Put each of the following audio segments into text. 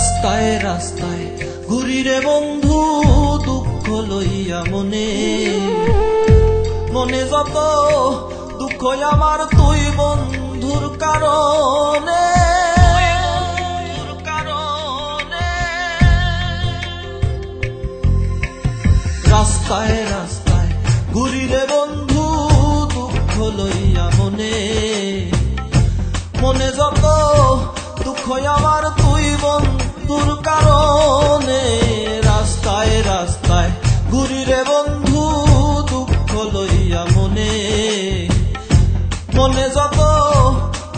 রাস্তায় রাস্তায়। ঘুরি রে বন্ধু, দুঃখ লইয়া মনে। মনে যত দুঃখ আমার তুই বন্ধুর কারণে। রাস্তায় রাস্তায় ঘুরি রে বন্ধু, দুঃখ লইয়া মনে। মনে যত দুঃখ আমার তুই মনে যত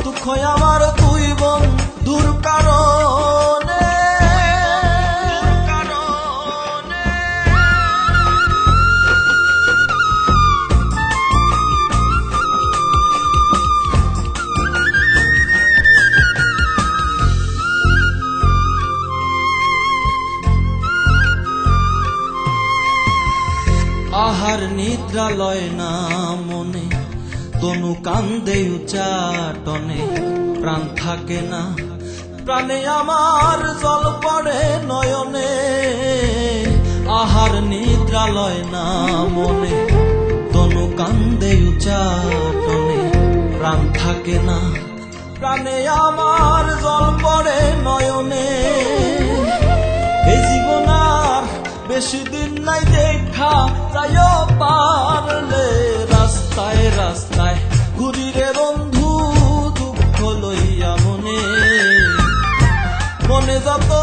দুঃখ আমার তুই বন্ধুর কারণে কারণে। আহার নিদ্রা লয় না মনে তনু কান্দে উচাটনে প্রাণ থাকে না, প্রাণে আমার জল পড়ে নয়নে। আহার নিদ্রা লয় না মনে তনু কান্দে উচাটনে প্রাণ থাকে না, প্রাণে আমার জল পড়ে নয়নে। এই জীবন আর বেশি দিন নাই, দেখা যাইও পারলে। রাস্তায় রাস্তায়। ঘুরি রে বন্ধু দুঃখ লইয়া মনে। মনে যত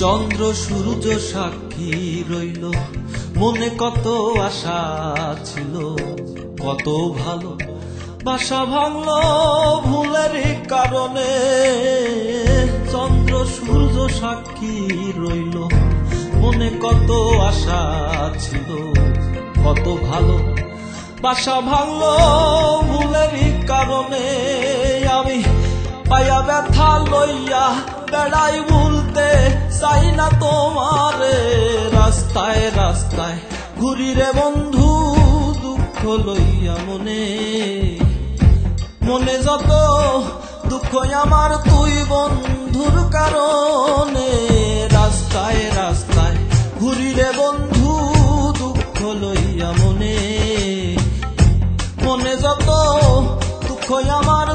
চন্দ্র সূর্য সাক্ষী রইল। মনে কত আশা ছিল, কত ভালো। বাসা ভাঙলো ভুলের কারণে। চন্দ্র সূর্য সাক্ষী রইল। মনে কত আশা ছিল, কত ভালো। বাসা ভাঙলো ভুলের কারণে। আমি পায়া ব্যথা লইয়া বেড়াই ভুলতে চাই না তোমারে, রাস্তায় রাস্তায়। ঘুরি রে বন্ধু, দুঃখ লইয়া মনে। মনে যত দুঃখ আমার তুই বন্ধুর কারণে। রাস্তায় রাস্তায় ঘুরি রে বন্ধু, দুঃখ লইয়া মনে। মনে যত দুঃখ আমার